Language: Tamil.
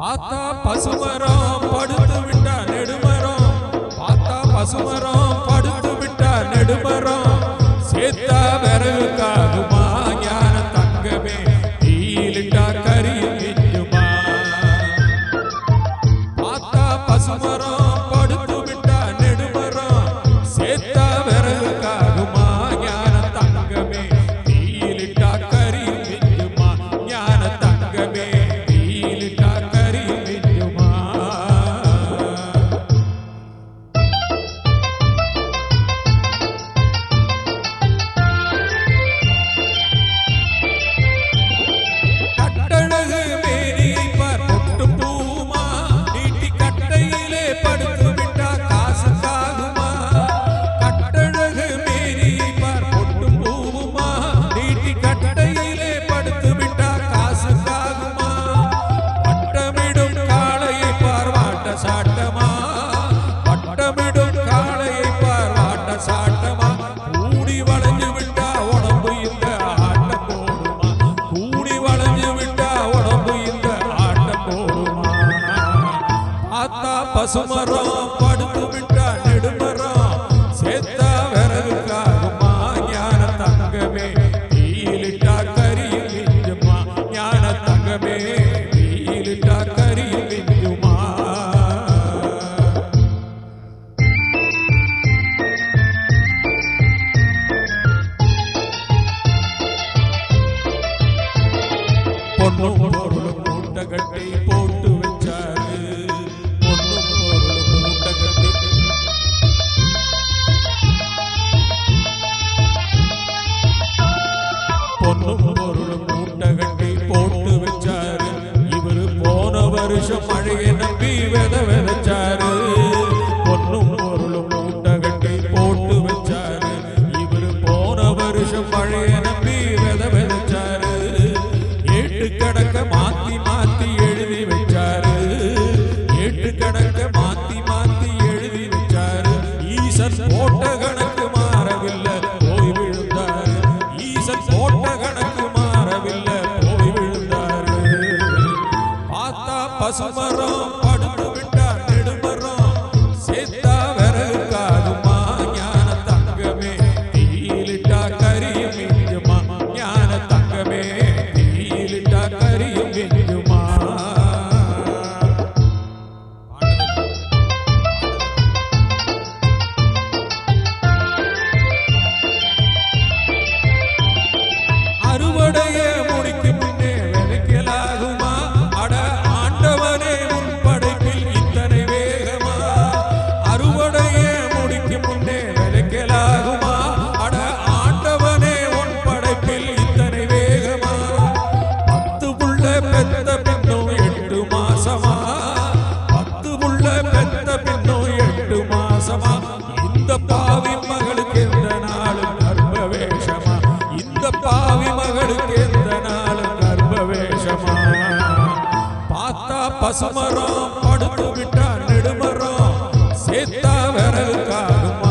பார்த்தா பசுமரம் படுத்து விட்டா நெடுமரம். பார்த்தா பசுமரம் பசுமரம் படுத்து விட்டா நெடுமரம். சேத்த விறகுக்காகுமா? ஞான தங்கமே. தீயிலிட்டா கரியும் விஞ்சுமா? ஞான தங்கமே. தீயிலிட்டா கரியும் விஞ்சுமா? பொண்ணும் பொருளும் மூட்டை கட்டி பொண்ணும் பொருளும் மூட்டை கட்டி போட்டு வச்சாரு. இவரு போன வருஷம் மழையை நம்பி வித விதைச்சாரு. பொண்ணும் பொருளும் மூட்டை கட்டி போட்டு வச்சாரு. இவரு போன வருஷம் மழையை பார்த்தா பசுமரம் பெத்த பின்னும் எட்டு மாசமா? பத்து புள்ள பெத்த பின்னும் எட்டு மாசமா? இந்த பாவி மகளுக்கு எந்த நாளும் கர்ப்ப வேஷமா இந்த பாவி மகளுக்கு எந்த நாளும் கர்ப்ப பார்த்தா பசுமரம் படுத்து விட்டா நெடுமரம். சேத்தா விரலுக்காகுமா?